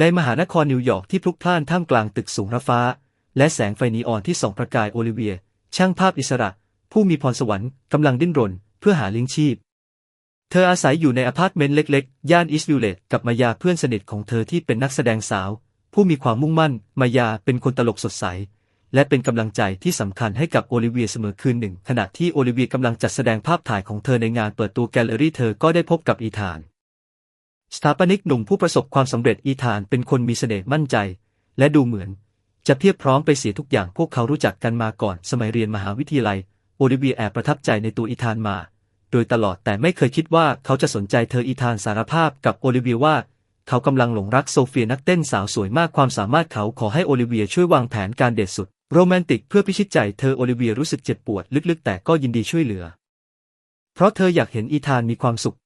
ในมหานครนิวยอร์กที่พลุกพล่านท่ามกลางตึกสูงระฟ้า และแสงไฟนีออนที่ส่องประกายโอลิเวีย ช่างภาพอิสระ ผู้มีพรสวรรค์กำลังดิ้นรน เพื่อหาเลี้ยงชีพ เธออาศัยอยู่ในอพาร์ตเมนต์เล็กๆ ย่านอิสวิลเลจกับมายาเพื่อนสนิทของเธอที่เป็นนักแสดงสาว ผู้มีความมุ่งมั่น มายาเป็นคนตลกสดใส และเป็นกำลังใจที่สำคัญให้กับโอลิเวียเสมอคืนหนึ่ง ขณะที่โอลิเวียกำลังจัดแสดงภาพถ่ายของเธอในงานเปิดตัวแกลเลอรี่เธอก็ได้พบกับอีธาน สถาปนิกหนุ่มผู้ประสบความสำเร็จอีธานเป็นคนมีเสน่ห์มั่นใจ และดูเหมือน จะเพียบพร้อมไปเสียทุกอย่างพวกเขารู้จักกันมาก่อนสมัยเรียนมหาวิทยาลัย โอลิเวียแอบประทับใจในตัวอีธานมา โดยตลอดแต่ไม่เคยคิดว่าเขาจะสนใจเธออีธานสารภาพกับโอลิเวียว่า เขากำลังหลงรักโซเฟียนักเต้นสาวสวยมากความสามารถเขาขอให้โอลิเวียช่วยวางแผนการเดทสุด โรแมนติกเพื่อพิชิตใจเธอโอลิเวียรู้สึกเจ็บปวดลึกๆ แต่ก็ยินดีช่วยเหลือ เพราะเธออยากเห็นอีธานมีความสุข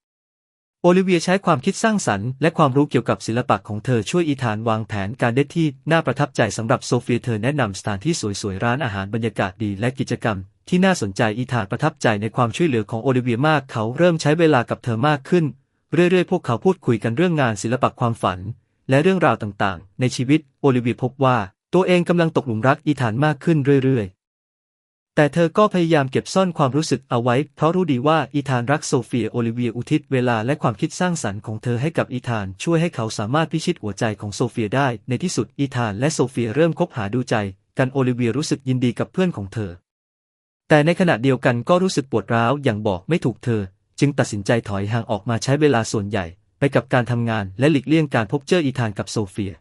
โอลิเวียใช้ความคิดสร้างสรรค์และความรู้เกี่ยวกับศิลปะของเธอช่วยอีธานวางแผนการเดทที่น่าประทับใจสำหรับโซเฟียเธอแนะนำสถานที่สวยๆ ร้านอาหารบรรยากาศดีและกิจกรรม ที่น่าสนใจอีธานประทับใจในความช่วยเหลือของโอลิเวียมากเขาเริ่มใช้เวลากับเธอมากขึ้น เรื่อยๆ พวกเขาพูดคุยกันเรื่องงานศิลปะความฝัน และเรื่องราวต่างๆ ในชีวิตโอลิเวียพบว่า ตัวเองกำลังตกหลุมรักอีธานมากขึ้นเรื่อยๆ แต่เธอก็พยายามเก็บซ่อนความรู้สึกเอาไว้ เพราะรู้ดีว่าอีธานรักโซเฟียโอลิเวียอุทิศเวลาและความคิดสร้างสรรค์ของเธอให้กับอีธานช่วยให้เขาสามารถพิชิตหัวใจของโซเฟียได้ ในที่สุดอีธานและโซเฟียเริ่มคบหาดูใจ กันโอลิเวียรู้สึกยินดีกับเพื่อนของเธอ แต่ในขณะเดียวกันก็รู้สึกปวดร้าวอย่างบอกไม่ถูกเธอ จึงตัดสินใจถอยห่างออกมาใช้เวลาส่วนใหญ่ ไปกับการทำงานและหลีกเลี่ยงการพบเจออีธานกับโซเฟีย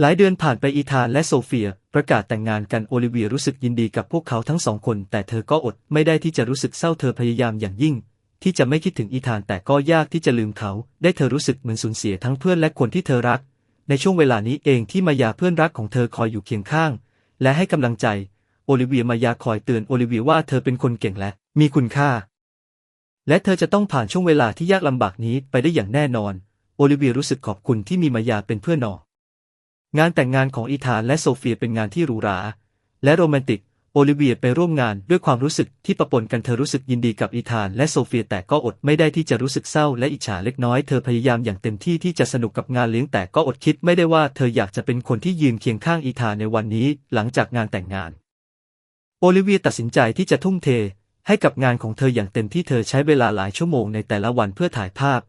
หลายเดือนผ่านไปอีธานและโซเฟีย ประกาศแต่งงานกันโอลิเวียรู้สึกยินดีกับพวกเขาทั้งสองคน แต่เธอก็อดไม่ได้ที่จะรู้สึกเศร้าเธอพยายามอย่างยิ่ง ที่จะไม่คิดถึงอีธานแต่ก็ยากที่จะลืมเขา ได้เธอรู้สึกเหมือนสูญเสียทั้งเพื่อนและคนที่เธอรัก ในช่วงเวลานี้เองที่มายาเพื่อนรักของเธอคอยอยู่เคียงข้าง และให้กำลังใจ โอลิเวียมายาคอยเตือนโอลิเวียว่าเธอเป็นคนเก่งและ มีคุณค่า และเธอจะต้องผ่านช่วงเวลาที่ยากลำบากนี้ไปได้อย่างแน่นอน โอลิเวียรู้สึกขอบคุณที่มีมายาเป็นเพื่อนนอ งานแต่งงานของอีธานและโซเฟียเป็นงานที่หรูหรา และโรแมนติก โอลิเวียไปร่วมงานด้วยความรู้สึกที่ประปนกันเธอรู้สึกยินดีกับอีธานและโซเฟียแต่ก็อดไม่ได้ที่จะรู้สึกเศร้าและอิจฉาเล็กน้อยเธอพยายามอย่างเต็มที่ที่จะสนุกกับงานเลี้ยงแต่ก็อดคิดไม่ได้ว่าเธออยากจะเป็นคนที่ยืนเคียงข้างอีธานในวันนี้หลังจากงานแต่งงาน โอลิเวียตัดสินใจที่จะทุ่มเท ให้กับงานของเธออย่างเต็มที่เธอใช้เวลาหลายชั่วโมงในแต่ละวันเพื่อถ่ายภาพ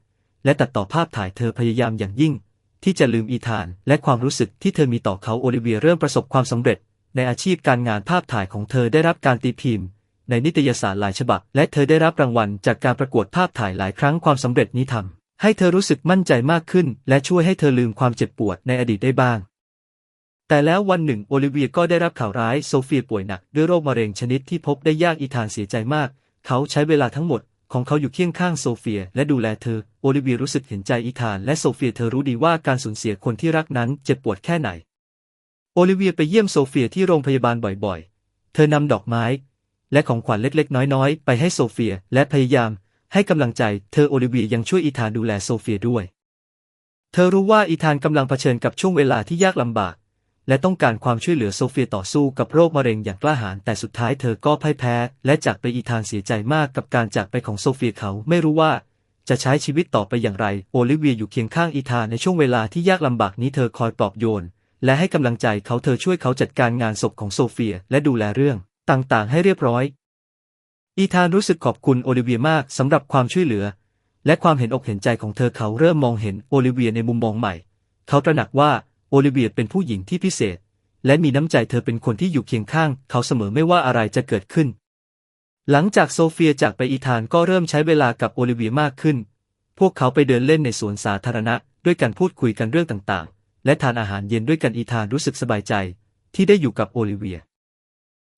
และตัดต่อภาพถ่ายเธอพยายามอย่างยิ่ง ที่จะลืมอีธาน และความรู้สึกที่เธอมีต่อเขาโอลิเวียเริ่มประสบความสำเร็จ ในอาชีพการงานภาพถ่ายของเธอได้รับการตีพิมพ์ ในนิตยสารหลายฉบับ และเธอได้รับรางวัลจากการประกวดภาพถ่ายหลายครั้งความสำเร็จนี้ทำให้เธอรู้สึกมั่นใจมากขึ้น และช่วยให้เธอลืมความเจ็บปวดในอดีตได้บ้าง แต่แล้ววันหนึ่งโอลิเวียก็ได้รับข่าวร้ายโซเฟียป่วยหนักด้วยโรคมะเร็งชนิดที่พบได้ยากอีธานเสียใจมาก เขาใช้เวลาทั้งหมด ของเขาอยู่เคียงข้างโซเฟีย และดูแลเธอ โอลิเวียรู้สึกเห็นใจอีธานและโซเฟียเธอรู้ดีว่าการสูญเสียคนที่รักนั้นเจ็บปวดแค่ไหน โอลิเวียไปเยี่ยมโซเฟียที่โรงพยาบาลบ่อยๆ เธอนำดอกไม้ และของขวัญเล็กๆ น้อยๆ ไปให้โซเฟียและพยายาม ให้กำลังใจเธอโอลิเวียยังช่วยอีธานดูแลโซเฟียด้วย เธอรู้ว่าอีธานกำลังเผชิญกับช่วงเวลาที่ยากลำบาก และต้องการความช่วยเหลือโซเฟียต่อสู้กับโรคมะเร็งอย่างกล้าหาญแต่สุดท้ายเธอก็พ่ายแพ้ และจากไปอีธานเสียใจมากกับการจากไปของโซเฟียเขาไม่รู้ว่า จะใช้ชีวิตต่อไปอย่างไร โอลิเวียอยู่เคียงข้างอีธานในช่วงเวลาที่ยากลำบากนี้เธอคอยปลอบโยน และให้กำลังใจเขาเธอช่วยเขาจัดการงานศพของโซเฟียและดูแลเรื่อง ต่างๆ ให้เรียบร้อย อีธานรู้สึกขอบคุณโอลิเวียมากสำหรับความช่วยเหลือ และความเห็นอกเห็นใจของเธอเขาเริ่มมองเห็นโอลิเวียในมุมมองใหม่ เขาตระหนักว่า โอลิเวียเป็นผู้หญิงที่พิเศษ และมีน้ำใจเธอเป็นคนที่อยู่เคียงข้าง เขาเสมอไม่ว่าอะไรจะเกิดขึ้น หลังจากโซเฟียจากไปอีธานก็เริ่มใช้เวลากับโอลิเวียมากขึ้น พวกเขาไปเดินเล่นในสวนสาธารณะ ด้วยกันพูดคุยกันเรื่องต่างๆ และทานอาหารเย็นด้วยกันอีธานรู้สึกสบายใจ ที่ได้อยู่กับโอลิเวีย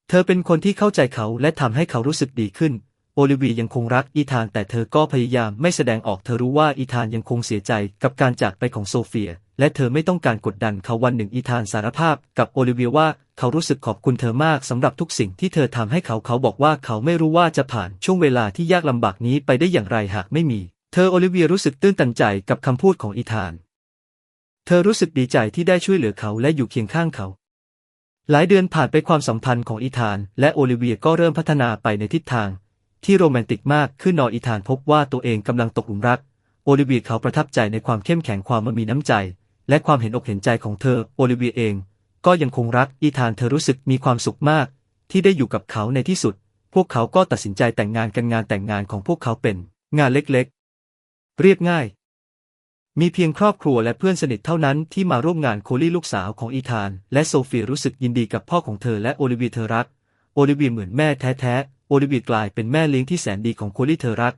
เธอเป็นคนที่เข้าใจเขาและทำให้เขารู้สึกดีขึ้นโอลิเวียยังคงรักอีธานแต่เธอก็พยายามไม่แสดงออกเธอรู้ว่าอีธานยังคงเสียใจกับการจากไปของโซเฟีย และเธอไม่ต้องการกดดันเขาวันหนึ่งอีธานสารภาพกับโอลิเวียว่าเขารู้สึกขอบคุณเธอมากสำหรับทุกสิ่งที่เธอทำให้เขาเขาบอกว่าเขาไม่รู้ว่าจะผ่านช่วงเวลาที่ยากลำบากนี้ไปได้อย่างไรหากไม่มี เธอโอลิเวียรู้สึกตื้นตันใจกับคำพูดของอีธาน เธอรู้สึกดีใจที่ได้ช่วยเหลือเขาและอยู่เคียงข้างเขา หลายเดือนผ่านไปความสัมพันธ์ของอีธานและโอลิเวียก็เริ่มพัฒนาไปในทิศทาง ที่โรแมนติกมากขึ้นนออีธานพบว่าตัวเองกำลังตกหลุมรัก โอลิเวียเขาประทับใจในความเข้มแข็งความมีน้ำใจ และความเห็นอกเห็นใจของเธอโอลิเวียเอง ก็ยังคงรักอีธานเธอรู้สึกมีความสุขมาก ที่ได้อยู่กับเขาในที่สุด พวกเขาก็ตัดสินใจแต่งงานกันงานแต่งงานของพวกเขาเป็น งานเล็กๆ เรียบง่าย มีเพียงครอบครัวและเพื่อนสนิทเท่านั้นที่มาร่วมงานโคลี่ลูกสาวของอีธาน และโซเฟียรู้สึกยินดีกับพ่อของเธอและโอลิเวียเธอรักโอลิเวียเหมือนแม่แท้ๆโอลิเวียกลายเป็นแม่เลี้ยงที่แสนดีของโคลี่เธอรัก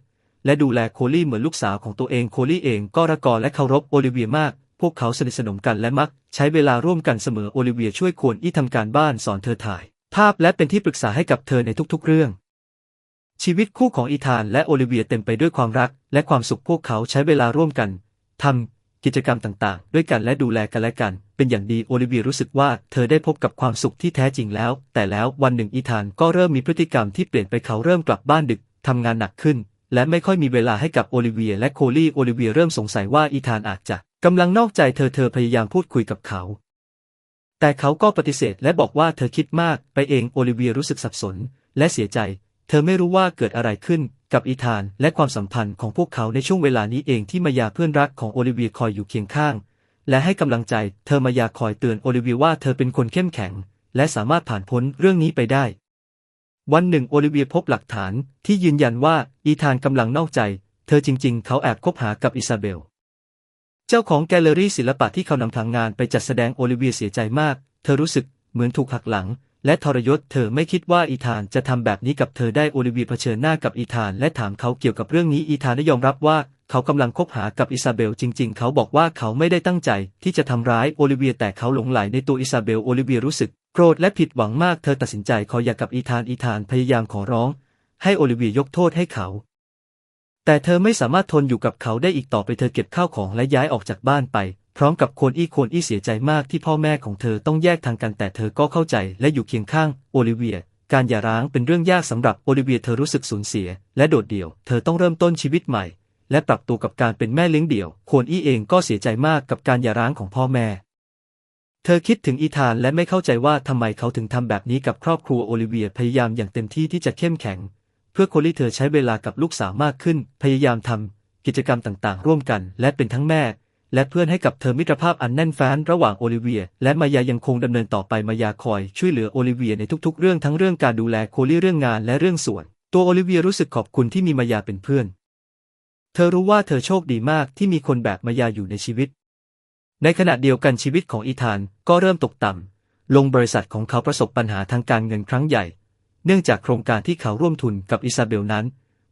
และดูแลโคลี่เหมือนลูกสาวของตัวเองโคลี่เองก็รักกอและเคารพโอลิเวียมาก พวกเขาสนิทสนมกันและมัก ใช้เวลาร่วมกันเสมอโอลิเวียช่วยควรอี้ทำการบ้านสอนเธอถ่าย ภาพและเป็นที่ปรึกษาให้กับเธอในทุกๆ เรื่อง ชีวิตคู่ของอีธานและโอลิเวียเต็มไปด้วยความรัก และความสุขพวกเขาใช้เวลาร่วมกันทำกิจกรรมต่างๆ ด้วยกันและดูแลกันและกัน เป็นอย่างดีโอลิเวียรู้สึกว่าเธอได้พบกับความสุขที่แท้จริงแล้ว แต่แล้ววันหนึ่งอีธานก็เริ่มมีพฤติกรรมที่เปลี่ยนไปเขาเริ่มกลับบ้านดึกทำงานหนักขึ้น และไม่ค่อยมีเวลาให้กับโอลิเวียและโคลี่โอลิเวียเริ่มสงสัยว่าอีธานอาจจะ กำลังนอกใจเธอเธอพยายามพูดคุยกับเขา แต่เขาก็ปฏิเสธและบอกว่าเธอคิดมากไปเองโอลิเวียรู้สึกสับสน และเสียใจ เธอไม่รู้ว่าเกิดอะไรขึ้นกับอีธานและความสัมพันธ์ของพวกเขาในช่วงเวลานี้เองที่มายาเพื่อนรักของโอลิเวียคอยอยู่เคียงข้าง และให้กำลังใจ เธอมายาคอยเตือนโอลิเวียว่าเธอเป็นคนเข้มแข็ง และสามารถผ่านพ้นเรื่องนี้ไปได้ วันหนึ่งโอลิเวียพบหลักฐานที่ยืนยันว่าอีธานกำลังนอกใจ เธอจริง ๆ เขาแอบคบหากับอิซาเบล เจ้าของแกลเลอรี่ศิลปะที่เขานำทางงานไปจัดแสดงโอลิเวียเสียใจมาก เธอรู้สึกเหมือนถูกหักหลัง และทรยศเธอไม่คิดว่าอีธานจะทำแบบนี้กับเธอได้โอลิเวียเผชิญหน้ากับอีธาน และถามเขาเกี่ยวกับเรื่องนี้อีธานได้ยอมรับว่าเขากำลังคบหากับอิซาเบลจริง ๆ เขาบอกว่าเขาไม่ได้ตั้งใจที่จะทำร้ายโอลิเวียแต่เขาหลงไหลในตัวอิซาเบลโอลิเวียรู้สึกโกรธและผิดหวังมากเธอตัดสินใจขอหย่ากับอีธานอีธานพยายามขอร้อง ให้โอลิเวียยกโทษให้เขา แต่เธอไม่สามารถทนอยู่กับเขาได้อีกต่อไปเธอเก็บข้าวของและย้ายออกจากบ้านไป พร้อมกับโคนอี้โคนอี้เสียใจมากที่พ่อแม่ของเธอต้องแยกทางกันแต่เธอก็เข้าใจและอยู่เคียงข้างโอลิเวีย การหย่าร้างเป็นเรื่องยากสำหรับโอลิเวียเธอรู้สึกสูญเสีย และโดดเดี่ยว เธอต้องเริ่มต้นชีวิตใหม่ และปรับตัวกับการเป็นแม่เลี้ยงเดี่ยวโคนอี้เองก็เสียใจมากกับการหย่าร้างของพ่อแม่เธอคิดถึงอีธานและไม่เข้าใจว่าทำไมเขาถึงทำแบบนี้กับครอบครัวโอลิเวียพยายามอย่างเต็มที่ที่จะเข้มแข็ง พื่อโคลี่เธอใช้เวลากับลูกสาวมากขึ้น พยายามทำกิจกรรมต่างๆ ร่วมกัน และเป็นทั้งแม่ และเพื่อนให้กับเธอมิตรภาพอันแน่นแฟ้นระหว่างโอลิเวีย และมายายังคงดำเนินต่อไปมายาคอย ช่วยเหลือโอลิเวียในทุกๆ เรื่องทั้งเรื่องการดูแลโคลี่เรื่องงานและเรื่องส่วน ตัวโอลิเวียรู้สึกขอบคุณที่มีมายาเป็นเพื่อน เธอรู้ว่าเธอโชคดีมากที่มีคนแบบมายาอยู่ในชีวิต ในขณะเดียวกันชีวิตของอีธานก็เริ่มตกต่ำลงบริษัทของเขาประสบปัญหาทางการเงินครั้งใหญ่ เนื่องจากโครงการที่เขาร่วมทุนกับอิซาเบลนั้น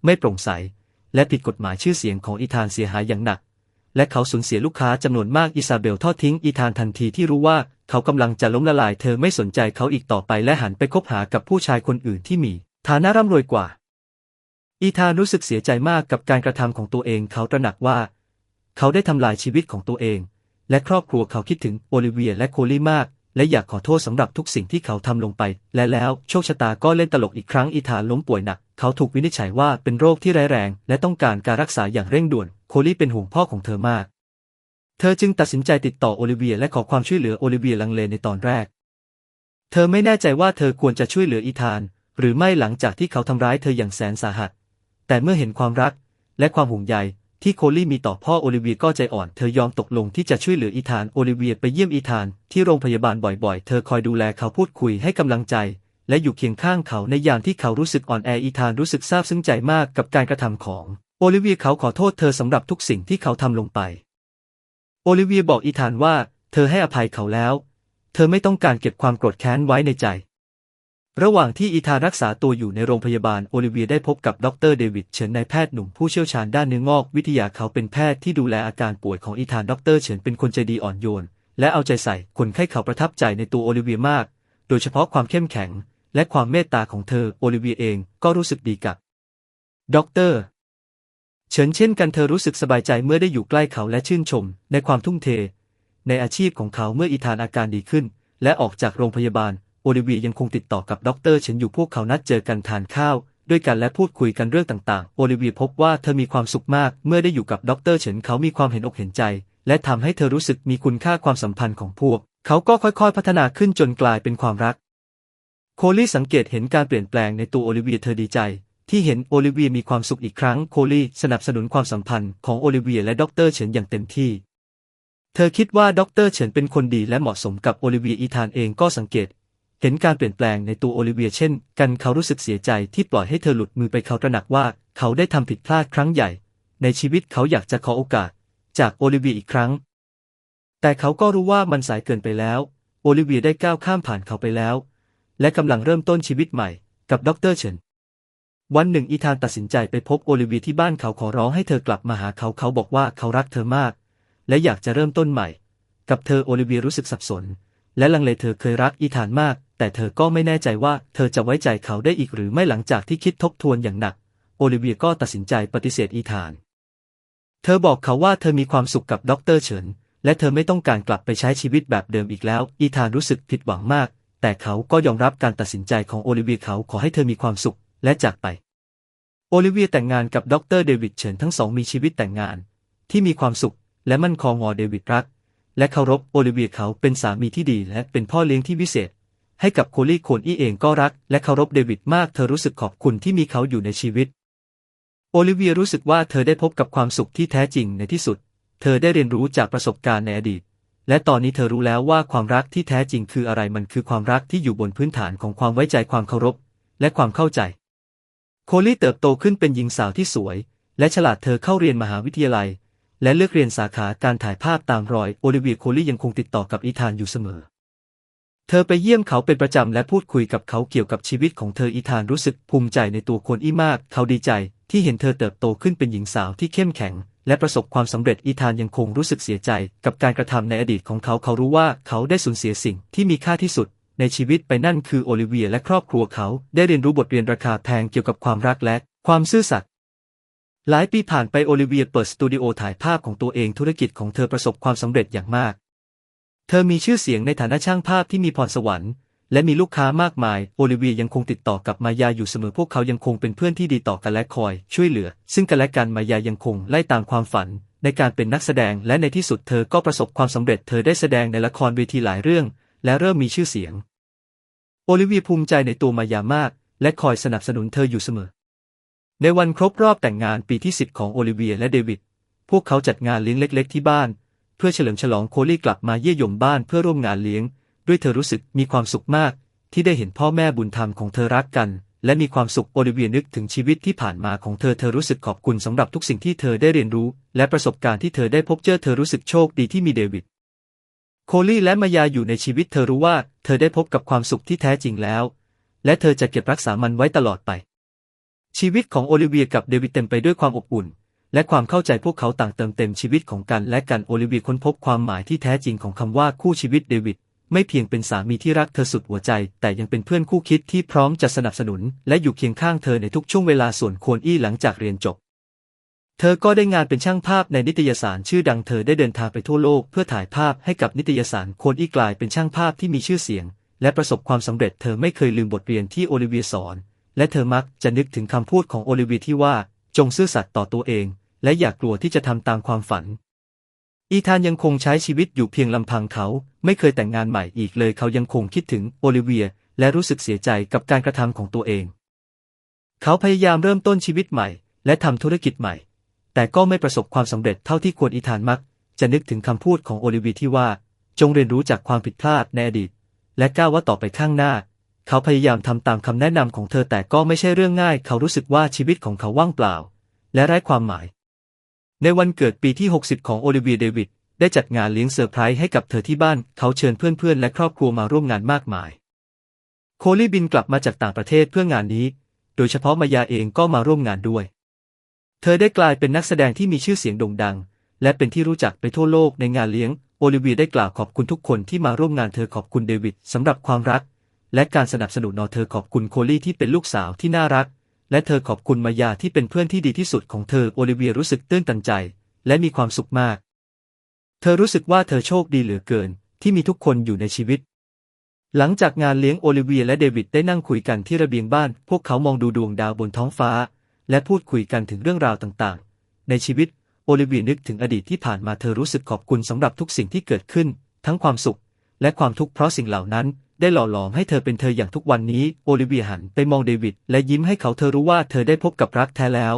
ไม่โปร่งใส และผิดกฎหมายชื่อเสียงของอีธานเสียหายอย่างหนัก และเขาสูญเสียลูกค้าจำนวนมากอิซาเบลทอดทิ้งอีธานทันทีที่รู้ว่าเขากำลังจะล้มละลายเธอไม่สนใจเขาอีกต่อไปและหันไปคบหากับผู้ชายคนอื่นที่มี ฐานะร่ำรวยกว่า อีธานรู้สึกเสียใจมากกับการกระทำของตัวเองเขาตระหนักว่า เขาได้ทำลายชีวิตของตัวเอง และครอบครัวเขาคิดถึงโอลิเวียและโคลี่มาก และอยากขอโทษสำหรับทุกสิ่งที่เขาทำลงไป และแล้วโชคชะตาก็เล่นตลกอีกครั้งอีธานล้มป่วยหนัก เขาถูกวินิจฉัยว่าเป็นโรคที่ร้ายแรง และต้องการการรักษาอย่างเร่งด่วน โคลี่เป็นห่วงพ่อของเธอมาก เธอจึงตัดสินใจติดต่อโอลิเวียและขอความช่วยเหลือโอลิเวียลังเลในตอนแรก เธอไม่แน่ใจว่าเธอควรจะช่วยเหลืออีธาน หรือไม่หลังจากที่เขาทำร้ายเธออย่างแสนสาหัส แต่เมื่อเห็นความรักและความห่วงใย ที่โคลี่มีต่อพ่อโอลิเวียก็ใจอ่อน เธอยอมตกลงที่จะช่วยเหลืออีธานโอลิเวียไปเยี่ยมอีธานที่โรงพยาบาลบ่อยๆ เธอคอยดูแลเขาพูดคุยให้กำลังใจ และอยู่เคียงข้างเขาในยามที่เขารู้สึกอ่อนแออีธานรู้สึกซาบซึ้งใจมากกับการกระทำของโอลิเวียเขาขอโทษเธอสำหรับทุกสิ่งที่เขาทำลงไป โอลิเวียบอกอีธานว่า เธอให้อภัยเขาแล้ว เธอไม่ต้องการเก็บความโกรธแค้นไว้ในใจ ระหว่างที่อีธานรักษาตัวอยู่ในโรงพยาบาลโอลิเวียได้พบกับดรเดวิดเฉินนายแพทย์หนุ่มผู้เชี่ยวชาญด้านเนื้องอกวิทยาเขาเป็นแพทย์ที่ดูแลอาการป่วยของอีธานดรเฉินเป็นคนใจดีอ่อนโยน และเอาใจใส่คนไข้เขาประทับใจในตัวโอลิเวียมาก โดยเฉพาะความเข้มแข็ง และความเมตตาของเธอโอลิเวียเองก็รู้สึกดีกับดรเฉินเช่นกันเธอรู้สึกสบายใจเมื่อได้อยู่ใกล้เขาและชื่นชม ในความทุ่มเท ในอาชีพของเขาเมื่ออีธานอาการดีขึ้น และออกจากโรงพยาบาล โอลิเวียยังคงติดต่อกับด็อกเตอร์เฉินอยู่พวกเขานัดเจอกันทานข้าว ด้วยกันและพูดคุยกันเรื่องต่างๆ โอลิเวียพบว่าเธอมีความสุขมากเมื่อได้อยู่กับด็อกเตอร์เฉินเขามีความเห็นอกเห็นใจ และทำให้เธอรู้สึกมีคุณค่าความสัมพันธ์ของพวก เขาก็ค่อยๆ พัฒนาขึ้นจนกลายเป็นความรัก โคลี่สังเกตเห็นการเปลี่ยนแปลงในตัวโอลิเวียเธอดีใจ ที่เห็นโอลิเวียมีความสุขอีกครั้งโคลี่สนับสนุนความสัมพันธ์ของโอลิเวียและด็อกเตอร์เฉินอย่างเต็มที่เธอคิดว่าด็อกเตอร์เฉินเป็นคนดีและเหมาะสมกับโอลิเวียอีธานเองก็สังเกต เห็นการเปลี่ยนแปลงในตัวโอลิเวียเช่น กันเขารู้สึกเสียใจที่ปล่อยให้เธอหลุดมือไปเขาตระหนักว่าเขาได้ทำผิดพลาดครั้งใหญ่ ในชีวิตเขาอยากจะขอโอกาส จากโอลิเวียอีกครั้ง แต่เขาก็รู้ว่ามันสายเกินไปแล้ว โอลิเวียได้ก้าวข้ามผ่านเขาไปแล้ว และกำลังเริ่มต้นชีวิตใหม่กับด็อกเตอร์เฉินวันหนึ่งอีธานตัดสินใจไปพบโอลิเวียที่บ้านเขาขอร้องให้เธอกลับมาหาเขาเขาบอกว่าเขารักเธอมาก และอยากจะเริ่มต้นใหม่ กับเธอโอลิเวียรู้สึกสับสน และลังเลเธอเคยรักอีธานมาก แต่เธอก็ไม่แน่ใจว่าเธอจะไว้ใจเขาได้อีกหรือไม่หลังจากที่คิดทบทวนอย่างหนัก โอลิเวียก็ตัดสินใจปฏิเสธอีธาน เธอบอกเขาว่าเธอมีความสุขกับด็อกเตอร์เฉิน และเธอไม่ต้องการกลับไปใช้ชีวิตแบบเดิมอีกแล้ว อีธานรู้สึกผิดหวังมาก แต่เขาก็ยอมรับการตัดสินใจของโอลิเวียเขาขอให้เธอมีความสุขและจากไป โอลิเวียแต่งงานกับด็อกเตอร์เดวิดเฉินทั้งสองมีชีวิตแต่งงาน ที่มีความสุขและมั่นคงงอเดวิดรักและเคารพโอลิเวียเขาเป็นสามีที่ดีและเป็นพ่อเลี้ยงที่วิเศษ ให้กับโคลี่โคนอี้เองก็รัก และเคารพเดวิดมากเธอรู้สึกขอบคุณที่มีเขาอยู่ในชีวิต โอลิเวียรู้สึกว่าเธอได้พบกับความสุขที่แท้จริงในที่สุด เธอได้เรียนรู้จากประสบการณ์ในอดีต และตอนนี้เธอรู้แล้วว่าความรักที่แท้จริงคืออะไรมันคือความรักที่อยู่บนพื้นฐานของความไว้ใจความเคารพ และความเข้าใจ โคลี่เติบโตขึ้นเป็นหญิงสาวที่สวย และฉลาดเธอเข้าเรียนมหาวิทยาลัย และเลือกเรียนสาขาการถ่ายภาพตามรอยโอลิเวียโคลี่ยังคงติดต่อกับอีธานอยู่เสมอ เธอไปเยี่ยมเขาเป็นประจำและพูดคุยกับเขาเกี่ยวกับชีวิตของเธออีธานรู้สึกภูมิใจในตัวคนอี้มาก เขาดีใจที่เห็นเธอเติบโตขึ้นเป็นหญิงสาวที่เข้มแข็ง และประสบความสำเร็จอีธานยังคงรู้สึกเสียใจ กับการกระทำในอดีตของเขาเขารู้ว่าเขาได้สูญเสียสิ่งที่มีค่าที่สุด ในชีวิตไปนั่นคือโอลิเวียและครอบครัวเขาได้เรียนรู้บทเรียนราคาแพงเกี่ยวกับความรักและความซื่อสัตย์หลายปีผ่านไปโอลิเวียเปิดสตูดิโอถ่ายภาพของตัวเองธุรกิจของเธอประสบความสำเร็จอย่างมาก เธอมีชื่อเสียงในฐานะช่างภาพที่มีพรสวรรค์ และมีลูกค้ามากมาย โอลิเวียยังคงติดต่อกับมายาอยู่เสมอพวกเขายังคงเป็นเพื่อนที่ดีต่อกันและคอย ช่วยเหลือ ซึ่งกันและกันมายายังคงไล่ตามความฝัน ในการเป็นนักแสดง และในที่สุดเธอก็ประสบความสำเร็จเธอได้แสดงในละครเวทีหลายเรื่อง และเริ่มมีชื่อเสียง โอลิเวียภูมิใจในตัวมายามาก และคอยสนับสนุนเธออยู่เสมอ ในวันครบรอบแต่งงานปีที่10ของโอลิเวียและเดวิดพวกเขาจัดงานเลี้ยงเล็ก ๆ ที่บ้าน เพื่อเฉลิมฉลองโคลี่กลับมาเยี่ยยมบ้านเพื่อร่วมงานเลี้ยง ด้วยเธอรู้สึกมีความสุขมาก ที่ได้เห็นพ่อแม่บุญธรรมของเธอรักกัน และมีความสุขโอลิเวียนึกถึงชีวิตที่ผ่านมาของเธอเธอรู้สึกขอบคุณสำหรับทุกสิ่งที่เธอได้เรียนรู้ และประสบการณ์ที่เธอได้พบเจอเธอรู้สึกโชคดีที่มีเดวิดโคลี่และมายาอยู่ในชีวิตเธอรู้ว่าเธอได้พบกับความสุขที่แท้จริงแล้ว และเธอจะเก็บรักษามันไว้ตลอดไป ชีวิตของโอลิเวียกับเดวิดเต็มไปด้วยความอบอุ่น และความเข้าใจพวกเขาต่างเติมเต็มชีวิตของกันและกันโอลิเวียค้นพบความหมายที่แท้จริงของคำว่าคู่ชีวิตเดวิดไม่เพียงเป็นสามีที่รักเธอสุดหัวใจ แต่ยังเป็นเพื่อนคู่คิดที่พร้อมจะสนับสนุน และอยู่เคียงข้างเธอในทุกช่วงเวลาส่วนควรอี้หลังจากเรียนจบ เธอก็ได้งานเป็นช่างภาพในนิตยสารชื่อดังเธอได้เดินทางไปทั่วโลกเพื่อถ่ายภาพให้กับนิตยสารโคนอี้กลายเป็นช่างภาพที่มีชื่อเสียง และประสบความสำเร็จเธอไม่เคยลืมบทเรียนที่โอลิเวียสอน และเธอมักจะนึกถึงคำพูดของโอลิเวียที่ว่า จงซื่อสัตย์ต่อตัวเอง และอย่ากกลัวที่จะทำตามความฝัน อีธานยังคงใช้ชีวิตอยู่เพียงลำพังเขา ไม่เคยแต่งงานใหม่อีกเลยเขายังคงคิดถึงโอลิเวีย และรู้สึกเสียใจกับการกระทำของตัวเอง เขาพยายามเริ่มต้นชีวิตใหม่ และทำธุรกิจใหม่ แต่ก็ไม่ประสบความสำเร็จเท่าที่ควรอีธานมัก จะนึกถึงคำพูดของโอลิเวียที่ว่า จงเรียนรู้จากความผิดพลาดในอดีต และก้าวว่าต่อไปข้างหน้าเขาพยายามทำตามคำแนะนำของเธอแต่ก็ไม่ใช่เรื่องง่าย เขารู้สึกว่าชีวิตของเขาว่างเปล่า และไร้ความหมาย ในวันเกิดปีที่ 60 ของโอลิเวียเดวิดได้จัดงานเลี้ยงเซอร์ไพรส์ให้กับเธอที่บ้าน เขาเชิญเพื่อนๆ และครอบครัวมาร่วมงานมากมาย โคลี่บินกลับมาจากต่างประเทศเพื่องานนี้ โดยเฉพาะมายาเองก็มาร่วมงานด้วย เธอได้กลายเป็นนักแสดงที่มีชื่อเสียงโด่งดัง และเป็นที่รู้จักไปทั่วโลกในงานเลี้ยง โอลิเวียได้กล่าวขอบคุณทุกคนที่มาร่วมงานเธอขอบคุณเดวิดสำหรับความรัก และการสนับสนุนนอเธอขอบคุณโคลี่ที่เป็นลูกสาวที่น่ารัก และเธอขอบคุณมายาที่เป็นเพื่อนที่ดีที่สุดของเธอโอลิเวียรู้สึกตื้นตันใจ และมีความสุขมาก เธอรู้สึกว่าเธอโชคดีเหลือเกิน ที่มีทุกคนอยู่ในชีวิต หลังจากงานเลี้ยงโอลิเวียและเดวิดได้นั่งคุยกันที่ระเบียงบ้าน พวกเขามองดูดวงดาวบนท้องฟ้า และพูดคุยกันถึงเรื่องราวต่างๆ ในชีวิตโอลิเวียนึกถึงอดีตที่ผ่านมาเธอรู้สึกขอบคุณสำหรับทุกสิ่งที่เกิดขึ้น ทั้งความสุข และความทุกข์เพราะสิ่งเหล่านั้น ได้หล่อหลอมให้เธอเป็นเธออย่างทุกวันนี้ โอลิเวียหันไปมองเดวิดและยิ้มให้เขาเธอรู้ว่าเธอได้พบกับรักแท้แล้ว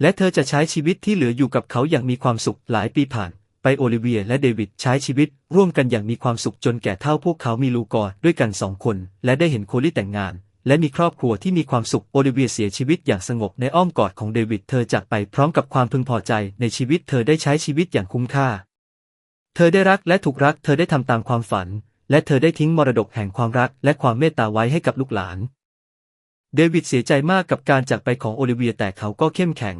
และเธอจะใช้ชีวิตที่เหลืออยู่กับเขาอย่างมีความสุขหลายปีผ่าน ไปโอลิเวียและเดวิดใช้ชีวิต ร่วมกันอย่างมีความสุขจนแก่เท่าพวกเขามีลูกอรด้วยกันสองคน และได้เห็นโคลี่แต่งงาน และมีครอบครัวที่มีความสุขโอลิเวียเสียชีวิตอย่างสงบในอ้อมกอดของเดวิดเธอจากไปพร้อมกับความพึงพอใจในชีวิตเธอได้ใช้ชีวิตอย่างคุ้มค่า เธอได้รักและถูกรักเธอได้ทำตามความฝัน และเธอได้ทิ้งมรดกแห่งความรักและความเมตตาไว้ให้กับลูกหลาน เดวิดเสียใจมากกับการจากไปของโอลิเวียแต่เขาก็เข้มแข็ง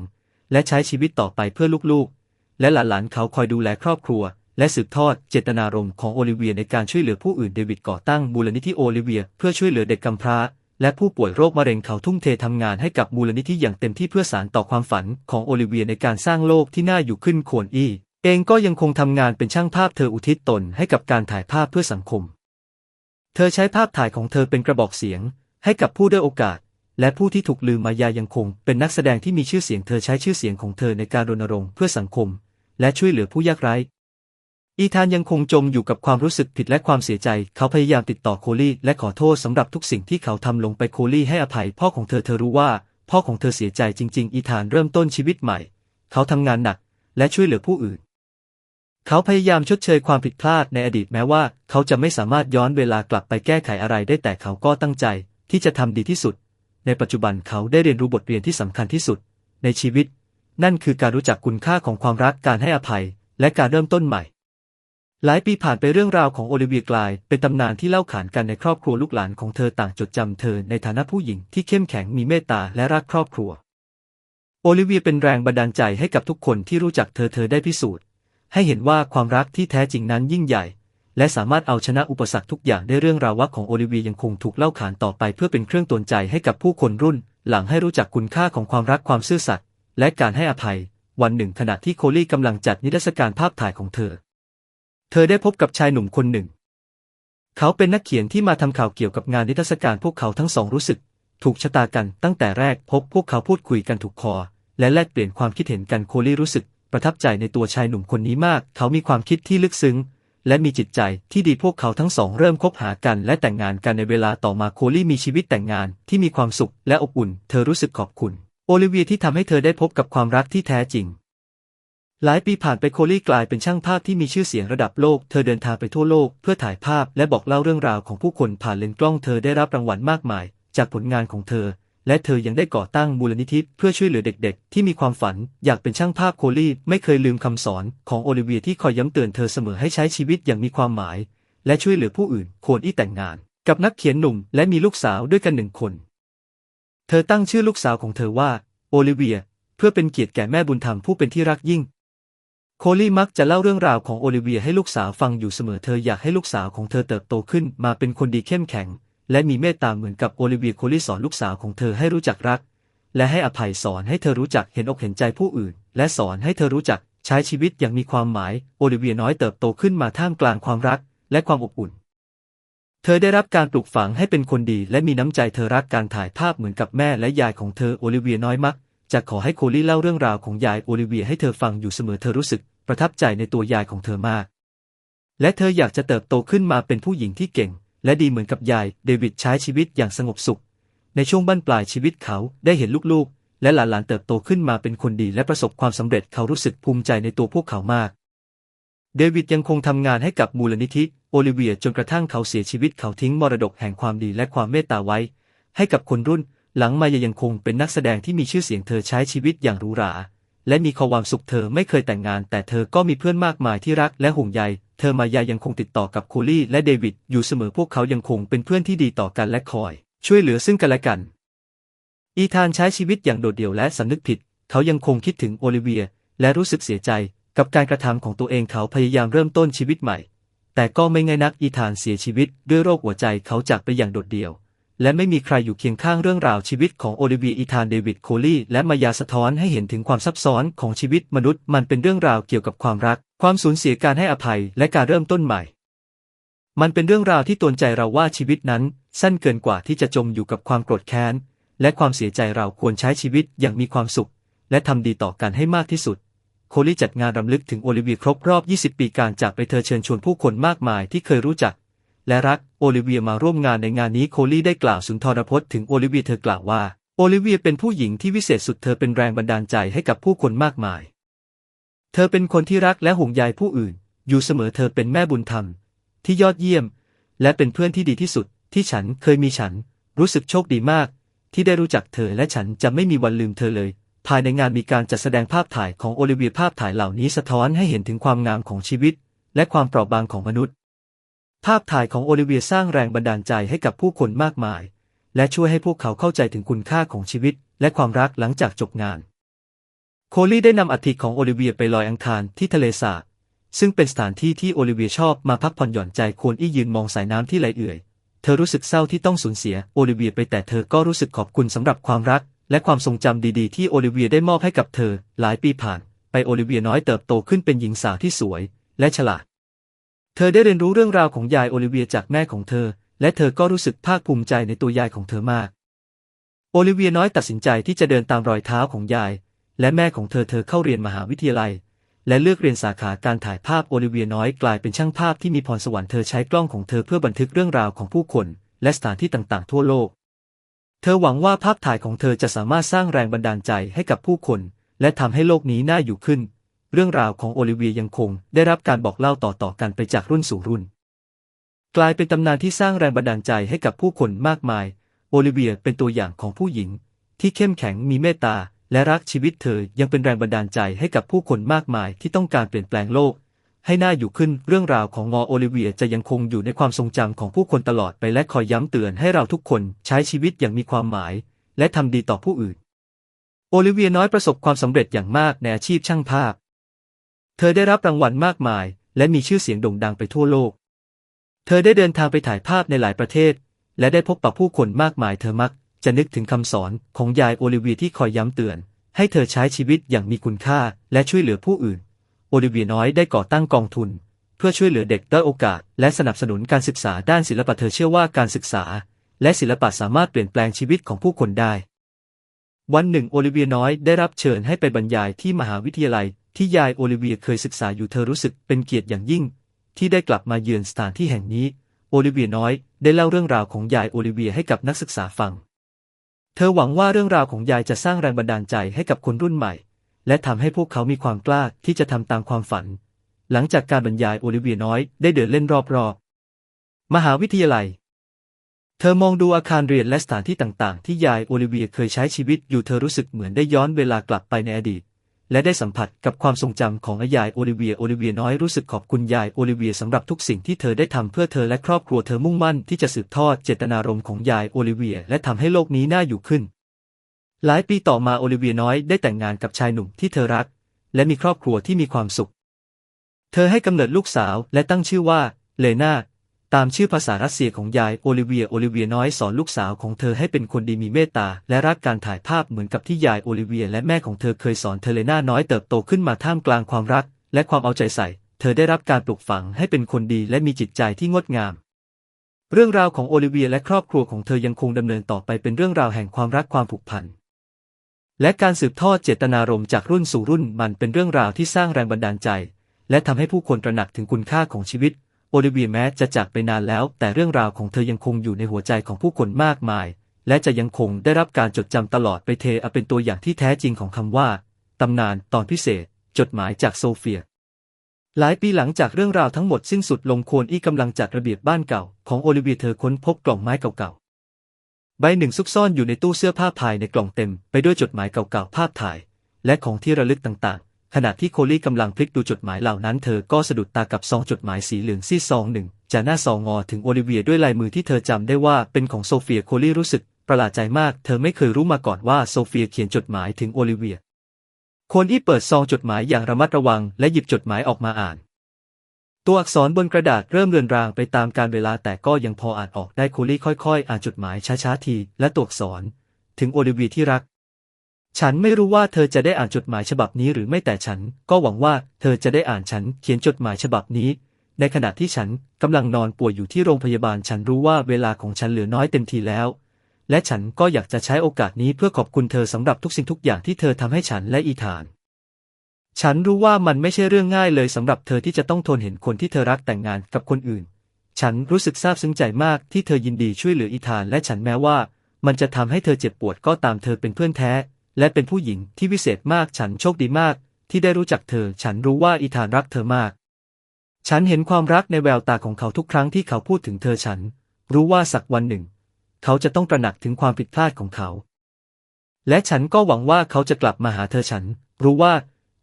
และใช้ชีวิตต่อไปเพื่อลูกๆ และหลานๆเขาคอยดูแลครอบครัว และสืบทอดเจตนารมณ์ของโอลิเวียในการช่วยเหลือผู้อื่นเดวิดก่อตั้งมูลนิธิโอลิเวีย เพื่อช่วยเหลือเด็กกำพร้าและผู้ป่วยโรคมะเร็งเขาทุ่มเททำงานให้กับมูลนิธิอย่างเต็มที่เพื่อสานต่อความฝันของโอลิเวียในการสร้างโลกที่น่าอยู่ขึ้นโคนอี เองก็ยังคงทำงานเป็นช่างภาพเธออุทิศตนให้กับการถ่ายภาพเพื่อสังคม เธอใช้ภาพถ่ายของเธอเป็นกระบอกเสียง ให้กับผู้ได้โอกาส และผู้ที่ถูกลืมมายายังคง เป็นนักแสดงที่มีชื่อเสียงเธอใช้ชื่อเสียงของเธอในการรณรงค์เพื่อสังคม และช่วยเหลือผู้ยากไร้ อีธานยังคงจมอยู่กับความรู้สึกผิดและความเสียใจ เขาพยายามติดต่อโคลี่และขอโทษสำหรับทุกสิ่งที่เขาทำลงไปโคลี่ให้อภัยพ่อของเธอเธอรู้ว่า พ่อของเธอเสียใจจริง ๆ อีธานเริ่มต้นชีวิตใหม่ เขาทำงานหนักและช่วยเหลือผู้อื่น เขาพยายามชดเชยความผิดพลาดในอดีตแม้ว่า เขาจะไม่สามารถย้อนเวลากลับไปแก้ไขอะไรได้แต่เขาก็ตั้งใจที่จะทำดีที่สุด ในปัจจุบันเขาได้เรียนรู้บทเรียนที่สำคัญที่สุด ในชีวิต นั่นคือการรู้จักคุณค่าของความรักการให้อภัย และการเริ่มต้นใหม่ หลายปีผ่านไปเรื่องราวของโอลิเวียกลาย เป็นตำนานที่เล่าขานกันในครอบครัวลูกหลานของเธอต่างจดจำเธอในฐานะผู้หญิงที่เข้มแข็งมีเมตตาและรักครอบครัว โอลิเวียเป็นแรงบันดาลใจให้กับทุกคนที่รู้จักเธอเธอได้พิสูจน์ ให้เห็นว่าความรักที่แท้จริงนั้นยิ่งใหญ่ และสามารถเอาชนะอุปสรรคทุกอย่างได้เรื่องราวของโอลิเวียยังคงถูกเล่าขานต่อไปเพื่อเป็นเครื่องตือนใจให้กับผู้คนรุ่น หลังให้รู้จักคุณค่าของความรักความซื่อสัตย์และการให้อภัย วันหนึ่งขณะที่โคลี่กำลังจัดนิทรรศการภาพถ่ายของเธอ เธอได้พบกับชายหนุ่มคนหนึ่ง เขาเป็นนักเขียนที่มาทำข่าวเกี่ยวกับงานนิทรรศการพวกเขาทั้งสองรู้สึก ถูกชะตากันตั้งแต่แรกพบพวกเขาพูดคุยกันถูกคอ และแลกเปลี่ยนความคิดเห็นกันโคลี่รู้สึก ประทับใจในตัวชายหนุ่มคนนี้มาก เขามีความคิดที่ลึกซึ้ง และมีจิตใจที่ดีพวกเขาทั้งสองเริ่มคบหากันและแต่งงานกันในเวลาต่อมาโคลี่มีชีวิตแต่งงานที่มีความสุขและอบอุ่น เธอรู้สึกขอบคุณ โอลิเวียที่ทำให้เธอได้พบกับความรักที่แท้จริงหลายปีผ่านไปโคลี่กลายเป็นช่างภาพที่มีชื่อเสียงระดับโลก เธอเดินทางไปทั่วโลกเพื่อถ่ายภาพและบอกเล่าเรื่องราวของผู้คนผ่านเลนส์กล้อง เธอได้รับรางวัลมากมาย จากผลงานของเธอ และเธอยังได้ก่อตั้งมูลนิธิเพื่อช่วยเหลือเด็กๆ ที่มีความฝันอยากเป็นช่างภาพโคลี่ไม่เคยลืมคำสอนของโอลิเวียที่คอยย้ำเตือนเธอเสมอให้ใช้ชีวิตอย่างมีความหมาย และช่วยเหลือผู้อื่นโคนอี้แต่งงาน กับนักเขียนหนุ่มและมีลูกสาวด้วยกันหนึ่งคน เธอตั้งชื่อลูกสาวของเธอว่าโอลิเวียเพื่อเป็นเกียรติแก่แม่บุญธรรมผู้เป็นที่รักยิ่งโคลี่มักจะเล่าเรื่องราวของโอลิเวียให้ลูกสาวฟังอยู่เสมอเธออยากให้ลูกสาวของเธอเติบโตขึ้นมาเป็นคนดีเข้มแข็ง และมีเมตตาเหมือนกับโอลิเวียโคลี่สอนลูกสาวของเธอให้รู้จักรัก และให้อภัยสอนให้เธอรู้จักเห็นอกเห็นใจผู้อื่น และสอนให้เธอรู้จักใช้ชีวิตอย่างมีความหมาย โอลิเวียน้อยเติบโตขึ้นมาท่ามกลางความรักและความอบอุ่น เธอได้รับการปลูกฝังให้เป็นคนดี และมีน้ำใจเธอรักการถ่ายภาพเหมือนกับแม่และยายของเธอโอลิเวียน้อยมักจะขอให้โคลี่เล่าเรื่องราวของยายโอลิเวียให้เธอฟังอยู่เสมอเธอรู้สึกประทับใจในตัวยายของเธอมาก และเธออยากจะเติบโตขึ้นมาเป็นผู้หญิงที่เก่ง และดีเหมือนกับยาย เดวิดใช้ชีวิตอย่างสงบสุข ในช่วงบั้นปลายชีวิตเขาได้เห็นลูกๆ และหลานๆเติบโตขึ้นมาเป็นคนดีและประสบความสำเร็จเขารู้สึกภูมิใจในตัวพวกเขามาก เดวิดยังคงทำงานให้กับมูลนิธิโอลิเวียจนกระทั่งเขาเสียชีวิตเขาทิ้งมรดกแห่งความดีและความเมตตาไว้ ให้กับคนรุ่น หลังมายายังคงเป็นนักแสดงที่มีชื่อเสียงเธอใช้ชีวิตอย่างหรูหราและมีความสุขเธอไม่เคยแต่งงาน แต่เธอก็มีเพื่อนมากมายที่รักและห่วงใย เธอมายายังคงติดต่อกับโคลี่และเดวิดอยู่เสมอพวกเขายังคงเป็นเพื่อนที่ดีต่อกันและคอย ช่วยเหลือซึ่งกันและกัน อีธานใช้ชีวิตอย่างโดดเดี่ยวและสำนึกผิด เขายังคงคิดถึงโอลิเวีย และรู้สึกเสียใจกับการกระทำของตัวเองเขาพยายามเริ่มต้นชีวิตใหม่ แต่ก็ไม่ง่ายนักอีธานเสียชีวิตด้วยโรคหัวใจเขาจากไปอย่างโดดเดี่ยว และไม่มีใครอยู่เคียงข้างเรื่องราวชีวิตของโอลิเวียอีธานเดวิดโคลี่และมายาสะท้อนให้เห็นถึงความซับซ้อนของชีวิตมนุษย์มันเป็นเรื่องราวเกี่ยวกับความรัก ความสูญเสียการให้อภัยและการเริ่มต้นใหม่ มันเป็นเรื่องราวที่ตวนใจเราว่าชีวิตนั้น สั้นเกินกว่าที่จะจมอยู่กับความโกรธแค้น และความเสียใจเราควรใช้ชีวิตอย่างมีความสุข และทำดีต่อกันให้มากที่สุด โคลี่จัดงานรำลึกถึงโอลิเวียครบรอบ 20 ปีการจากไปเธอเชิญชวนผู้คนมากมายที่เคยรู้จัก และรักโอลิเวียมาร่วมงานในงานนี้โคลี่ได้กล่าวสุนทรพจน์ถึงโอลิเวียเธอกล่าวว่าโอลิเวียเป็นผู้หญิงที่วิเศษสุดเธอเป็นแรงบันดาลใจให้กับผู้คนมากมาย เธอเป็นคนที่รักและห่วงใยผู้อื่น อยู่เสมอเธอเป็นแม่บุญธรรม ที่ยอดเยี่ยม และเป็นเพื่อนที่ดีที่สุด ที่ฉันเคยมีฉัน รู้สึกโชคดีมาก ที่ได้รู้จักเธอและฉันจะไม่มีวันลืมเธอเลย ภายในงานมีการจัดแสดงภาพถ่ายของโอลิเวียภาพถ่ายเหล่านี้สะท้อนให้เห็นถึงความงามของชีวิต และความเปราะบางของมนุษย์ ภาพถ่ายของโอลิเวียสร้างแรงบันดาลใจให้กับผู้คนมากมาย และช่วยให้พวกเขาเข้าใจถึงคุณค่าของชีวิต และความรักหลังจากจบงาน โคลี่ได้นำอัฐิของโอลิเวียไปลอยอังคารที่ทะเลสาบซึ่งเป็นสถานที่ที่โอลิเวียชอบมาพักผ่อนหย่อนใจโคนอี้ยืนมองสายน้ำที่ไหลเอื่อย เธอรู้สึกเศร้าที่ต้องสูญเสียโอลิเวียไปแต่เธอก็รู้สึกขอบคุณสำหรับความรัก และความทรงจำดีๆ ที่โอลิเวียได้มอบให้กับเธอ หลายปีผ่าน ไปโอลิเวียน้อยเติบโตขึ้นเป็นหญิงสาวที่สวย และฉลาด เธอได้เรียนรู้เรื่องราวของยายโอลิเวียจากแม่ของเธอ และเธอก็รู้สึกภาคภูมิใจในตัวยายของเธอมาก โอลิเวียน้อยตัดสินใจที่จะเดินตามรอยเท้าของยาย และแม่ของเธอเธอเข้าเรียนมหาวิทยาลัย และเลือกเรียนสาขาการถ่ายภาพโอลิเวียน้อยกลายเป็นช่างภาพที่มีพรสวรรค์เธอใช้กล้องของเธอเพื่อบันทึกเรื่องราวของผู้คน และสถานที่ต่างๆ ทั่วโลก เธอหวังว่าภาพถ่ายของเธอจะสามารถสร้างแรงบันดาลใจให้กับผู้คน และทำให้โลกนี้น่าอยู่ขึ้น เรื่องราวของโอลิเวียยังคง ได้รับการบอกเล่าต่อๆกันไปจากรุ่นสู่รุ่น กลายเป็นตำนานที่สร้างแรงบันดาลใจให้กับผู้คนมากมาย โอลิเวียเป็นตัวอย่างของผู้หญิง ที่เข้มแข็งมีเมตตา และรักชีวิตเธอยังเป็นแรงบันดาลใจให้กับผู้คนมากมายที่ต้องการเปลี่ยนแปลงโลก ให้น่าอยู่ขึ้นเรื่องราวของงอโอลิเวียจะยังคงอยู่ในความทรงจำของผู้คนตลอดไปและคอยย้ำเตือนให้เราทุกคนใช้ชีวิตอย่างมีความหมาย และทำดีต่อผู้อื่น โอลิเวียน้อยประสบความสำเร็จอย่างมากในอาชีพช่างภาพ เธอได้รับรางวัลมากมาย และมีชื่อเสียงโด่งดังไปทั่วโลก เธอได้เดินทางไปถ่ายภาพในหลายประเทศ และได้พบปะผู้คนมากมายเธอมัก จะนึกถึงคำสอนของยายโอลิเวียที่คอยย้ำเตือน ให้เธอใช้ชีวิตอย่างมีคุณค่าและช่วยเหลือผู้อื่น โอลิเวียน้อยได้ก่อตั้งกองทุน เพื่อช่วยเหลือเด็กด้อยโอกาส และสนับสนุนการศึกษาด้านศิลปะเธอเชื่อว่าการศึกษา และศิลปะสามารถเปลี่ยนแปลงชีวิตของผู้คนได้ วันหนึ่งโอลิเวียน้อยได้รับเชิญให้ไปบรรยายที่มหาวิทยาลัยที่ยายโอลิเวียเคยศึกษาอยู่เธอรู้สึกเป็นเกียรติอย่างยิ่ง ที่ได้กลับมาเยือนสถานที่แห่งนี้ โอลิเวียน้อยได้เล่าเรื่องราวของยายโอลิเวียให้กับนักศึกษาฟัง เธอหวังว่าเรื่องราวของยายจะสร้างแรงบันดาลใจให้กับคนรุ่นใหม่ และทำให้พวกเขามีความกล้าที่จะทำตามความฝัน หลังจากการบรรยายโอลิเวียน้อยได้เดินเล่นรอบๆ มหาวิทยาลัย เธอมองดูอาคารเรียนและสถานที่ต่างๆ ที่ยายโอลิเวียเคยใช้ชีวิตอยู่เธอรู้สึกเหมือนได้ย้อนเวลากลับไปในอดีต และได้สัมผัสกับความทรงจำของยายโอลิเวียโอลิเวียน้อยรู้สึกขอบคุณยายโอลิเวียสำหรับทุกสิ่งที่เธอได้ทำเพื่อเธอและครอบครัวเธอมุ่งมั่นที่จะสืบทอดเจตนารมณ์ของยายโอลิเวียและทำให้โลกนี้น่าอยู่ขึ้น หลายปีต่อมาโอลิเวียน้อยได้แต่งงานกับชายหนุ่มที่เธอรัก และมีครอบครัวที่มีความสุข เธอให้กำเนิดลูกสาวและตั้งชื่อว่าเลนา ตามชื่อภาษารัสเซียของยายโอลิเวียโอลิเวียน้อยสอนลูกสาวของเธอให้เป็นคนดีมีเมตตาและรักการถ่ายภาพเหมือนกับที่ยายโอลิเวียและแม่ของเธอเคยสอนเธอเลนาน้อยเติบโตขึ้นมาท่ามกลางความรัก และความเอาใจใส่ เธอได้รับการปลูกฝังให้เป็นคนดีและมีจิตใจที่งดงาม เรื่องราวของโอลิเวียและครอบครัวของเธอยังคงดำเนินต่อไปเป็นเรื่องราวแห่งความรักความผูกพันและการสืบทอดเจตนารมณ์จากรุ่นสู่รุ่นมันเป็นเรื่องราวที่สร้างแรงบันดาลใจ และทำให้ผู้คนตระหนักถึงคุณค่าของชีวิต โอลิเวียแม้จะจากไปนานแล้ว แต่เรื่องราวของเธอยังคงอยู่ในหัวใจของผู้คนมากมาย และจะยังคงได้รับการจดจำตลอดไปเทอเป็นตัวอย่างที่แท้จริงของคำว่าตำนานตอนพิเศษ จดหมายจากโซเฟีย หลายปีหลังจากเรื่องราวทั้งหมดสิ้นสุดลงโคนอี้กำลังจัดระเบียบบ้านเก่า ของโอลิเวียเธอค้นพบกล่องไม้เก่าๆ ใบหนึ่งซุกซ่อนอยู่ในตู้เสื้อผ้าภายในกล่องเต็ม ไปด้วยจดหมายเก่าๆภาพถ่าย และของที่ระลึกต่างๆ ขณะที่โคลี่กำลังพลิกดูจดหมายเหล่านั้นเธอก็สะดุดตากับซองจดหมายสีเหลืองซีซองหนึ่งจากหน้าซองงอถึงโอลิเวียด้วยลายมือที่เธอจำได้ว่าเป็นของโซเฟียโคลี่รู้สึกประหลาดใจมาก เธอไม่เคยรู้มาก่อนว่าโซเฟียเขียนจดหมายถึงโอลิเวียโคนอี้เปิดซองจดหมายอย่างระมัดระวังและหยิบจดหมายออกมาอ่าน ตัวอักษรบนกระดาษเริ่มเลือนรางไปตามการเวลาแต่ก็ยังพออ่านออกได้โคลี่ค่อยๆ อ่านจดหมายช้าๆทีและตัวอักษร ถึงโอลิเวียที่รัก ฉันไม่รู้ว่าเธอจะได้อ่านจดหมายฉบับนี้หรือไม่แต่ฉัน ก็หวังว่าเธอจะได้อ่านฉันเขียนจดหมายฉบับนี้ ในขณะที่ฉันกำลังนอนป่วยอยู่ที่โรงพยาบาลฉันรู้ว่าเวลาของฉันเหลือน้อยเต็มทีแล้ว และฉันก็อยากจะใช้โอกาสนี้เพื่อขอบคุณเธอสำหรับทุกสิ่งทุกอย่างที่เธอทำให้ฉันและอีธาน ฉันรู้ว่ามันไม่ใช่เรื่องง่ายเลยสำหรับเธอที่จะต้องทนเห็นคนที่เธอรักแต่งงานกับคนอื่น ฉันรู้สึกซาบซึ้งใจมากที่เธอยินดีช่วยเหลืออีธาน และฉันแม้ว่า มันจะทำให้เธอเจ็บปวดก็ตามเธอเป็นเพื่อนแท้ และเป็นผู้หญิงที่วิเศษมากฉันโชคดีมาก ที่ได้รู้จักเธอ ฉันรู้ว่าอีธานรักเธอมาก ฉันเห็นความรักในแววตาของเขาทุกครั้งที่เขาพูดถึงเธอฉัน รู้ว่าสักวันหนึ่ง เขาจะต้องตระหนักถึงความผิดพลาดของเขา และฉันก็หวังว่าเขาจะกลับมาหาเธอฉัน รู้ว่า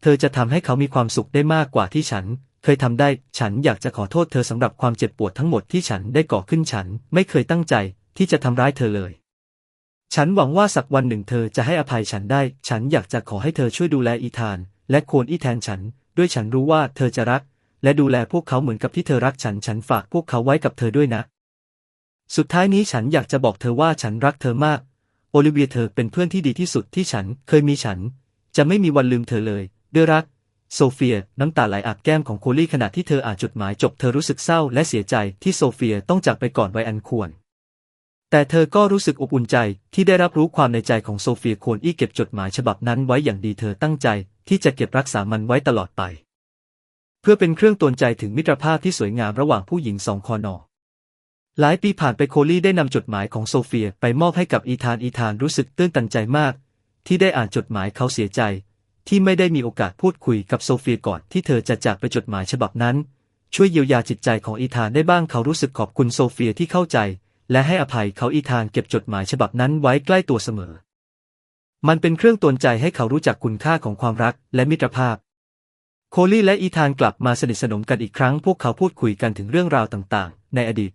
เธอจะทำให้เขามีความสุขได้มากกว่าที่ฉันเคยทำได้ ฉันอยากจะขอโทษเธอสำหรับความเจ็บปวดทั้งหมดที่ฉันได้ก่อขึ้นฉัน ไม่เคยตั้งใจที่จะทำร้ายเธอเลย ฉันหวังว่าสักวันหนึ่งเธอจะให้อภัยฉันได้ ฉันอยากจะขอให้เธอช่วยดูแลอีธาน และโคนอีแทนฉัน ด้วยฉันรู้ว่าเธอจะรัก และดูแลพวกเขาเหมือนกับที่เธอรักฉัน ฉันฝากพวกเขาไว้กับเธอด้วยนะ สุดท้ายนี้ฉันอยากจะบอกเธอว่าฉันรักเธอมาก โอลิเวียเธอเป็นเพื่อนที่ดีที่สุดที่ฉันเคยมีฉัน จะไม่มีวันลืมเธอเลย ด้วยรัก โซเฟีย น้ำตาไหลอาบแก้มของโคลี่ขณะที่เธออ่านจดหมายจบเธอรู้สึกเศร้าและเสียใจที่โซเฟียต้องจากไปก่อนวัยอันควร แต่เธอก็รู้สึกอบอุ่นใจที่ได้รับรู้ความในใจของโซเฟียโคนอี้เก็บจดหมายฉบับนั้นไว้อย่างดีเธอตั้งใจที่จะเก็บรักษามันไว้ตลอดไป เพื่อเป็นเครื่องตือนใจถึงมิตรภาพที่สวยงามระหว่างผู้หญิงสองคอนอหลายปีผ่านไปโคลี่ได้นำจดหมายของโซเฟียไปมอบให้กับอีธานอีธานรู้สึกตื้นตันใจมาก ที่ได้อ่านจดหมายเขาเสียใจ ที่ไม่ได้มีโอกาสพูดคุยกับโซเฟียก่อนที่เธอจะจากไปจดหมายฉบับนั้น ช่วยเยียวยาจิตใจของอีธานได้บ้างเขารู้สึกขอบคุณโซเฟียที่เข้าใจ และให้อภัยเขาอีธานเก็บจดหมายฉบับนั้นไว้ใกล้ตัวเสมอ มันเป็นเครื่องตือนใจให้เขารู้จักคุณค่าของความรักและมิตรภาพ โคลี่และอีธานกลับมาสนิทสนมกันอีกครั้ง พวกเขาพูดคุยกันถึงเรื่องราวต่างๆ ในอดีต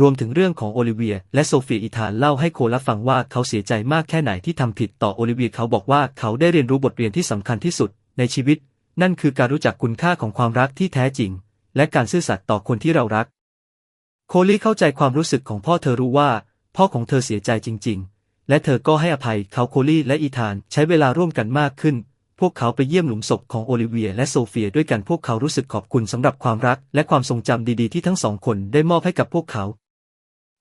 รวมถึงเรื่องของโอลิเวีย และโซเฟียอีธานเล่าให้โคลฟังว่าเขาเสียใจมากแค่ไหนที่ทำผิดต่อโอลิเวียเขาบอกว่าเขาได้เรียนรู้บทเรียนที่สำคัญที่สุด ในชีวิต นั่นคือการรู้จักคุณค่าของความรักที่แท้จริง และการซื่อสัตย์ต่อคนที่เรารัก โคลี่เข้าใจความรู้สึกของพ่อเธอรู้ว่า พ่อของเธอเสียใจจริง ๆ และเธอก็ให้อภัยเขาโคลี่และอีธานใช้เวลาร่วมกันมากขึ้น พวกเขาไปเยี่ยมหลุมศพของโอลิเวียและโซเฟียด้วยกันพวกเขารู้สึกขอบคุณสำหรับความรัก และความทรงจำดีๆที่ทั้งสองคนได้มอบให้กับพวกเขา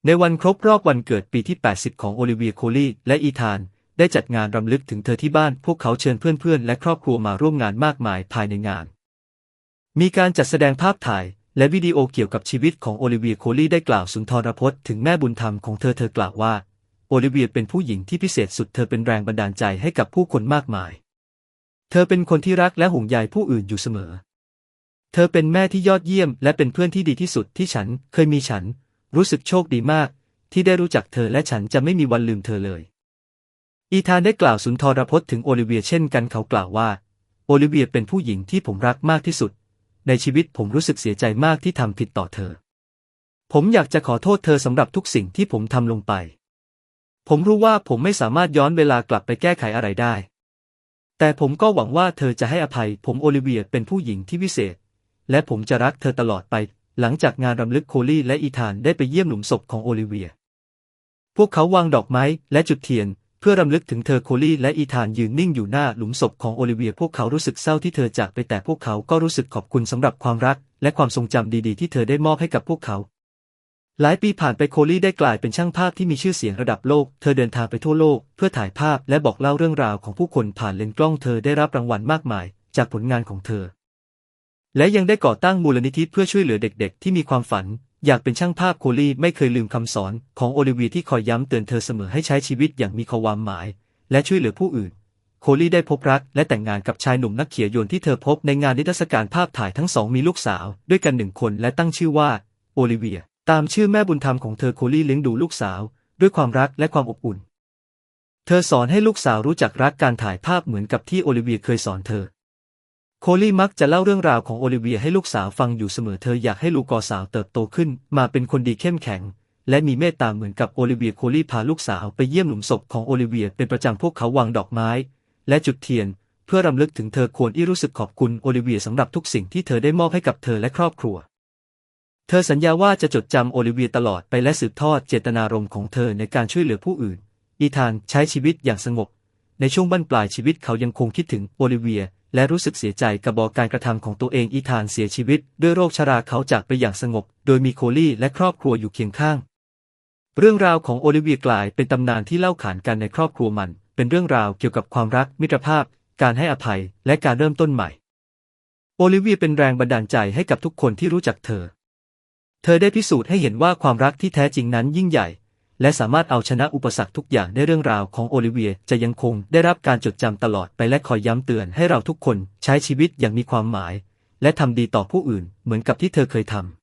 ในวันครบรอบวันเกิดปีที่ 80 ของโอลิเวียโคลี่และอีธานได้จัดงานรำลึกถึงเธอที่บ้าน พวกเขาเชิญเพื่อนๆ และครอบครัวมาร่วมงานมากมายภายในงาน มีการจัดแสดงภาพถ่าย และวิดีโอเกี่ยวกับชีวิตของโอลิเวียโคลี่ได้กล่าวสุนทรพจน์ถึงแม่บุญธรรมของเธอเธอกล่าวว่าโอลิเวียเป็นผู้หญิงที่พิเศษสุดเธอเป็นแรงบันดาลใจให้กับผู้คนมากมาย เธอเป็นคนที่รักและห่วงใยผู้อื่นอยู่เสมอ เธอเป็นแม่ที่ยอดเยี่ยม และเป็นเพื่อนที่ดีที่สุดที่ฉันเคยมีฉัน รู้สึกโชคดีมาก ที่ได้รู้จักเธอและฉันจะไม่มีวันลืมเธอเลย อีธานได้กล่าวสุนทรพจน์ถึงโอลิเวียเช่นกันเขากล่าวว่า โอลิเวียเป็นผู้หญิงที่ผมรักมากที่สุด ในชีวิตผมรู้สึกเสียใจมากที่ทำผิดต่อเธอ ผมอยากจะขอโทษเธอสำหรับทุกสิ่งที่ผมทำลงไป ผมรู้ว่าผมไม่สามารถย้อนเวลากลับไปแก้ไขอะไรได้ แต่ผมก็หวังว่าเธอจะให้อภัย ผมโอลิเวียเป็นผู้หญิงที่วิเศษ และผมจะรักเธอตลอดไป หลังจากงานรำลึกโคลี่และอีธานได้ไปเยี่ยมหลุมศพของโอลิเวีย พวกเขาวางดอกไม้และจุดเทียน เพื่อรำลึกถึงเธอโคลี่และอีธานยืนนิ่งอยู่หน้าหลุมศพของโอลิเวียพวกเขารู้สึกเศร้าที่เธอจากไปแต่พวกเขาก็รู้สึกขอบคุณสำหรับความรัก และความทรงจำดีๆ ที่เธอได้มอบให้กับพวกเขา หลายปีผ่านไปโคลี่ได้กลายเป็นช่างภาพที่มีชื่อเสียงระดับโลก เธอเดินทางไปทั่วโลก เพื่อถ่ายภาพและบอกเล่าเรื่องราวของผู้คนผ่านเลนส์กล้องเธอได้รับรางวัลมากมาย จากผลงานของเธอ และยังได้ก่อตั้งมูลนิธิเพื่อช่วยเหลือเด็ก ๆ ที่มีความฝัน อยากเป็นช่างภาพโคลี่ไม่เคยลืมคำสอนของโอลิเวียที่คอยย้ำเตือนเธอเสมอให้ใช้ชีวิตอย่างมีความหมาย และช่วยเหลือผู้อื่น โคลี่ได้พบรักและแต่งงานกับชายหนุ่มนักเขียนยนต์ที่เธอพบในงานนิทรรศการภาพถ่ายทั้งสองมีลูกสาว ด้วยกันหนึ่งคนและตั้งชื่อว่าโอลิเวีย ตามชื่อแม่บุญธรรมของเธอโคลี่เลี้ยงดูลูกสาว ด้วยความรักและความอบอุ่น เธอสอนให้ลูกสาวรู้จักรักการถ่ายภาพเหมือนกับที่โอลิเวียเคยสอนเธอ โคลี่มักจะเล่าเรื่องราวของโอลิเวียให้ลูกสาวฟังอยู่เสมอเธออยากให้ลูกกอสาวเติบโตขึ้น มาเป็นคนดีเข้มแข็ง และมีเมตตาเหมือนกับโอลิเวียโคลี่พาลูกสาวไปเยี่ยมหลุมศพของโอลิเวียเป็นประจำพวกเขาวางดอกไม้ และจุดเทียน เพื่อรำลึกถึงเธอควรที่รู้สึกขอบคุณโอลิเวียสำหรับทุกสิ่งที่เธอได้มอบให้กับเธอและครอบครัว เธอสัญญาว่าจะจดจำโอลิเวียตลอดไปและสืบทอดเจตนารมณ์ของเธอในการช่วยเหลือผู้อื่นอีธานใช้ชีวิตอย่างสงบ ในช่วงบั้นปลายชีวิตเขายังคงคิดถึงโอลิเวีย และรู้สึกเสียใจกับบอกการกระทำของตัวเองอีธานเสียชีวิต ด้วยโรคชราเขาจากไปอย่างสงบ โดยมีโคลี่และครอบครัวอยู่เคียงข้าง เรื่องราวของโอลิเวียกลายเป็นตำนานที่เล่าขานกันในครอบครัวมัน เป็นเรื่องราวเกี่ยวกับความรักมิตรภาพ การให้อภัยและการเริ่มต้นใหม่ โอลิเวียเป็นแรงบันดาลใจให้กับทุกคนที่รู้จักเธอ เธอได้พิสูจน์ให้เห็นว่าความรักที่แท้จริงนั้นยิ่งใหญ่ และสามารถเอาชนะอุปสรรคทุกอย่างในเรื่องราวของโอลิเวียจะยังคงได้รับการจดจำตลอดไปและคอยย้ำเตือนให้เราทุกคนใช้ชีวิตอย่างมีความหมาย และทำดีต่อผู้อื่นเหมือนกับที่เธอเคยทำ